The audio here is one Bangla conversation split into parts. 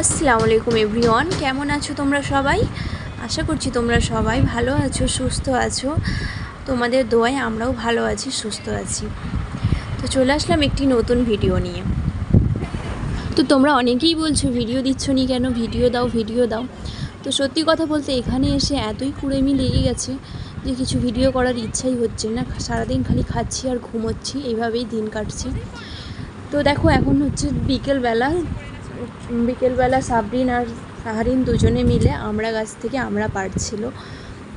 আসসালামু আলাইকুম এভরিওয়ান, কেমন আছো তোমরা সবাই? আশা করছি তোমরা সবাই ভালো আছো, সুস্থ আছো। তোমাদের দোয়ায় আমরাও ভালো আছি, সুস্থ আছি। তো চলে আসলাম একটি নতুন ভিডিও নিয়ে। তো তোমরা অনেকেই বলছো, ভিডিও দিচ্ছ নি কেন? ভিডিও দাও ভিডিও দাও। তো সত্যি কথা বলতে এখানে এসে এতই কুড়েমি লেগে গেছে যে কিছু ভিডিও করার ইচ্ছাই হচ্ছে না। সারাদিন খালি খাচ্ছি আর ঘুমোচ্ছি এইভাবেই দিন কাটছি। তো দেখো, এখন হচ্ছে বিকেলবেলা। বিকেলবেলা সাবরিন আর সাহারিন দুজনে মিলে আমরা গাছ থেকে আমরা পাড়ছিল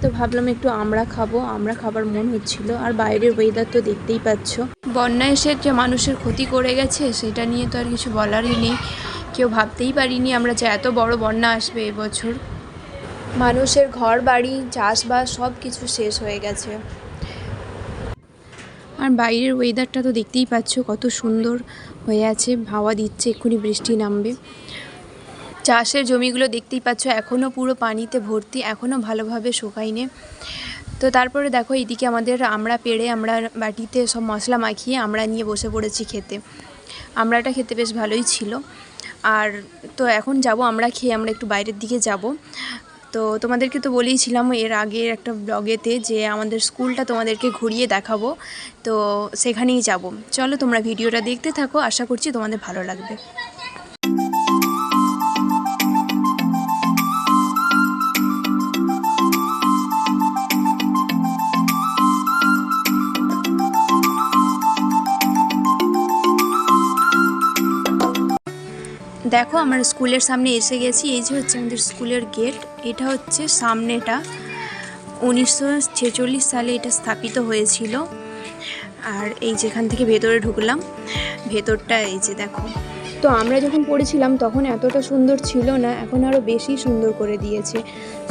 তো ভাবলাম একটু আমরা খাব, আমরা খাবার মন হচ্ছিল। আর বাইরের ওয়েদার তো দেখতেই পাচ্ছ। বন্যা এসে যে মানুষের ক্ষতি করে গেছে, সেটা নিয়ে তো আর কিছু বলারই নেই। কেউ ভাবতেই পারিনি আমরা যে এত বড় বন্যা আসবে এবছর। মানুষের ঘর বাড়ি চাষবাস সব কিছু শেষ হয়ে গেছে। আর বাইরের ওয়েদারটা তো দেখতেই পাচ্ছ, কত সুন্দর হয়ে আছে, হাওয়া দিচ্ছে, এক্ষুনি বৃষ্টি নামবে। চাষের জমিগুলো দেখতেই পাচ্ছ এখনও পুরো পানিতে ভর্তি এখনও ভালোভাবে শুকায়নি। তো তারপরে দেখো, এইদিকে আমাদের আমরা পেড়ে, আমরা বাটিতে সব মশলা মাখিয়ে আমরা নিয়ে বসে পড়েছি খেতে। আমড়াটা খেতে বেশ ভালোই ছিল। আর তো এখন যাব আমরা, খেয়ে আমরা একটু বাইরের দিকে যাব। তো তোমাদেরকে তো বলেইছিলাম এর আগের একটা ব্লগেতে যে আমাদের স্কুলটা তোমাদেরকে ঘুরিয়ে দেখাবো। তো সেখানেই যাব। চলো তোমরা ভিডিওটা দেখতে থাকো, আশা করছি তোমাদের ভালো লাগবে। দেখো আমরা স্কুলের সামনে এসে গেছি, এই যে হচ্ছে আমাদের স্কুলের গেট, এটা হচ্ছে সামনেটা। উনিশশো ছেচল্লিশ সালে এটা স্থাপিত হয়েছিল। আর এই যেখান থেকে ভেতরে ঢুকলাম, ভেতরটা এই যে দেখো। তো আমরা যখন পড়েছিলাম তখন এতটা সুন্দর ছিল না, এখন আরও বেশি সুন্দর করে দিয়েছে।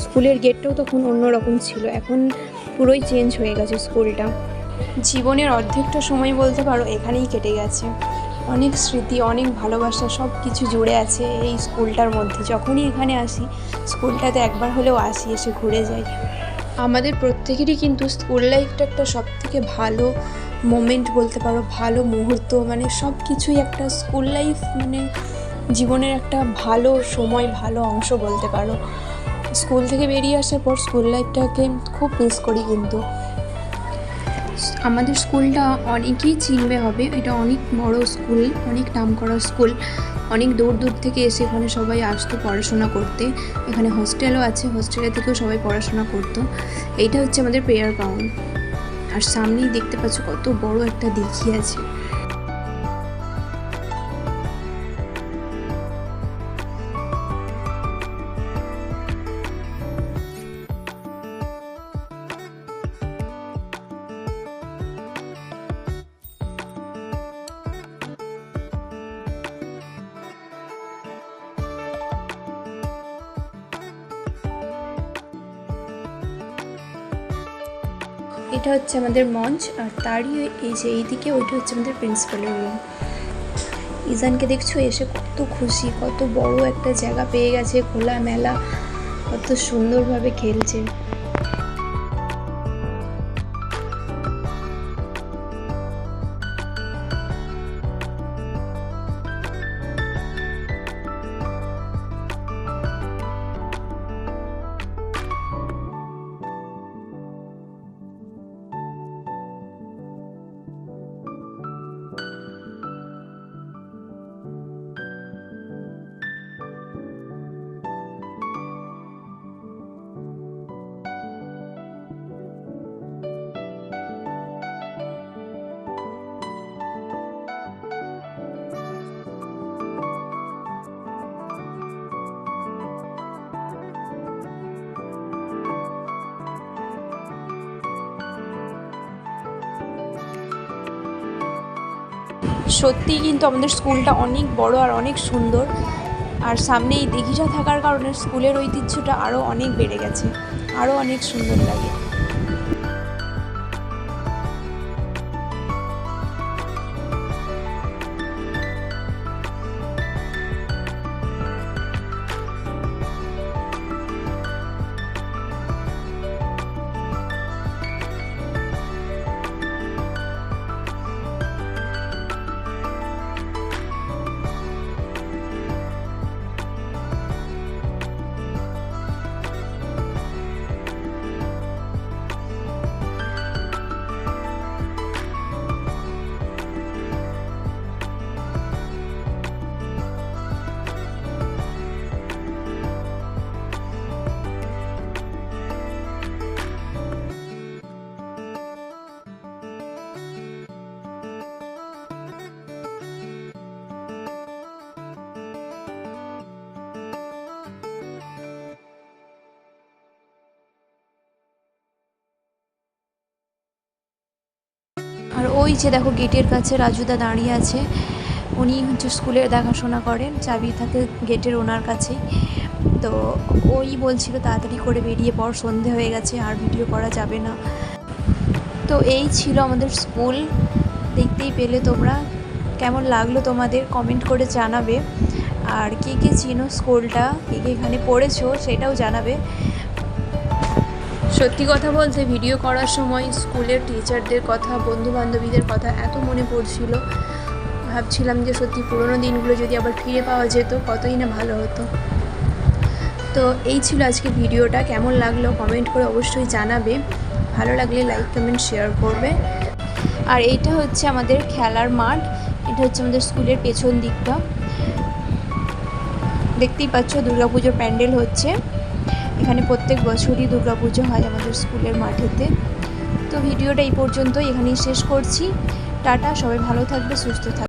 স্কুলের গেটটাও তখন অন্যরকম ছিল, এখন পুরোই চেঞ্জ হয়ে গেছে স্কুলটা। জীবনের অর্ধেকটা সময় বলতে পারো, এখানেই কেটে গেছে। অনেক স্মৃতি, অনেক ভালোবাসা সব কিছু জুড়ে আছে এই স্কুলটার মধ্যে। যখনই এখানে আসি, স্কুলটাতে একবার হলেও আসি, এসে ঘুরে যাই। আমাদের প্রত্যেকেরই কিন্তু স্কুল লাইফটা একটা সব থেকে ভালো মোমেন্ট বলতে পারো, ভালো মুহূর্ত। মানে সব কিছুই একটা স্কুল লাইফ মানে জীবনের একটা ভালো সময়, ভালো অংশ বলতে পারো। স্কুল থেকে বেরিয়ে আসার পর স্কুল লাইফটাকে খুব মিস করি কিন্তু। আমাদের স্কুলটা অনেকেই চিনবে হবে। এটা অনেক বড় স্কুল, অনেক নাম করা স্কুল। অনেক দূর দূর থেকে এসে এখানে সবাই আসতো পড়াশোনা করতে। এখানে হোস্টেলও আছে, হোস্টেলে থেকেও সবাই পড়াশোনা করতো। এইটা হচ্ছে আমাদের প্রেয়ার গ্রাউন্ড। আর সামনেই দেখতে পাচ্ছ কত বড় একটা দিঘি আছে। এটা হচ্ছে আমাদের মঞ্চ, আর তারই এই যে এইদিকে ওইটা হচ্ছে আমাদের প্রিন্সিপালের রুম ইজানকে দেখছ? এসে কত খুশি, কত বড় একটা জায়গা পেয়ে গেছে খোলা মেলা কত সুন্দরভাবে খেলছে। সত্যিই কিন্তু আমাদের স্কুলটা অনেক বড় আর অনেক সুন্দর। আর সামনে এই দিঘিটা থাকার কারণে স্কুলের ঐতিহ্যটা আরও অনেক বেড়ে গেছে আরও অনেক সুন্দর লাগে। ওই যে দেখো গেটের কাছে রাজুদা দাঁড়িয়ে আছে। উনি হচ্ছে স্কুলের দেখাশোনা করেন, চাবি থাকে গেটের ওনার কাছেই। তো ওই বলছিল তাড়াতাড়ি করে বেরিয়ে পর সন্ধে হয়ে গেছে, আর ভিডিও করা যাবে না। তো এই ছিল আমাদের স্কুল। দেখতেই পেলে তোমরা। কেমন লাগল তোমাদের? কমেন্ট করে জানাবে। আর কে কে চিনো স্কুলটা? কে কে এখানে পড়েছো? সেটাও জানাবে। সত্যি কথা বলতে ভিডিও করার সময় স্কুলের টিচারদের কথা বন্ধু বান্ধবীদের কথা এত মনে পড়ছিল। ভাবছিলাম যে সত্যি পুরোনো দিনগুলো যদি আবার ফিরে পাওয়া যেত, কতই না ভালো হতো। তো এই ছিল আজকে ভিডিওটা কেমন লাগল কমেন্ট করে অবশ্যই জানাবে। ভালো লাগলে লাইক কমেন্ট শেয়ার করবে। আর এইটা হচ্ছে আমাদের খেলার মাঠ। এটা হচ্ছে আমাদের স্কুলের পেছন দিকটা। দেখতেই পাচ্ছ, দুর্গাপুজোর প্যান্ডেল হচ্ছে। এখানে প্রত্যেক বছরই দুর্গাপুজো হয় আমাদের স্কুলের মাঠেতে। তো ভিডিওটা এই পর্যন্ত এখানেই শেষ করছি। টাটা, সবাই ভালো থাকবে, সুস্থ থাকবে।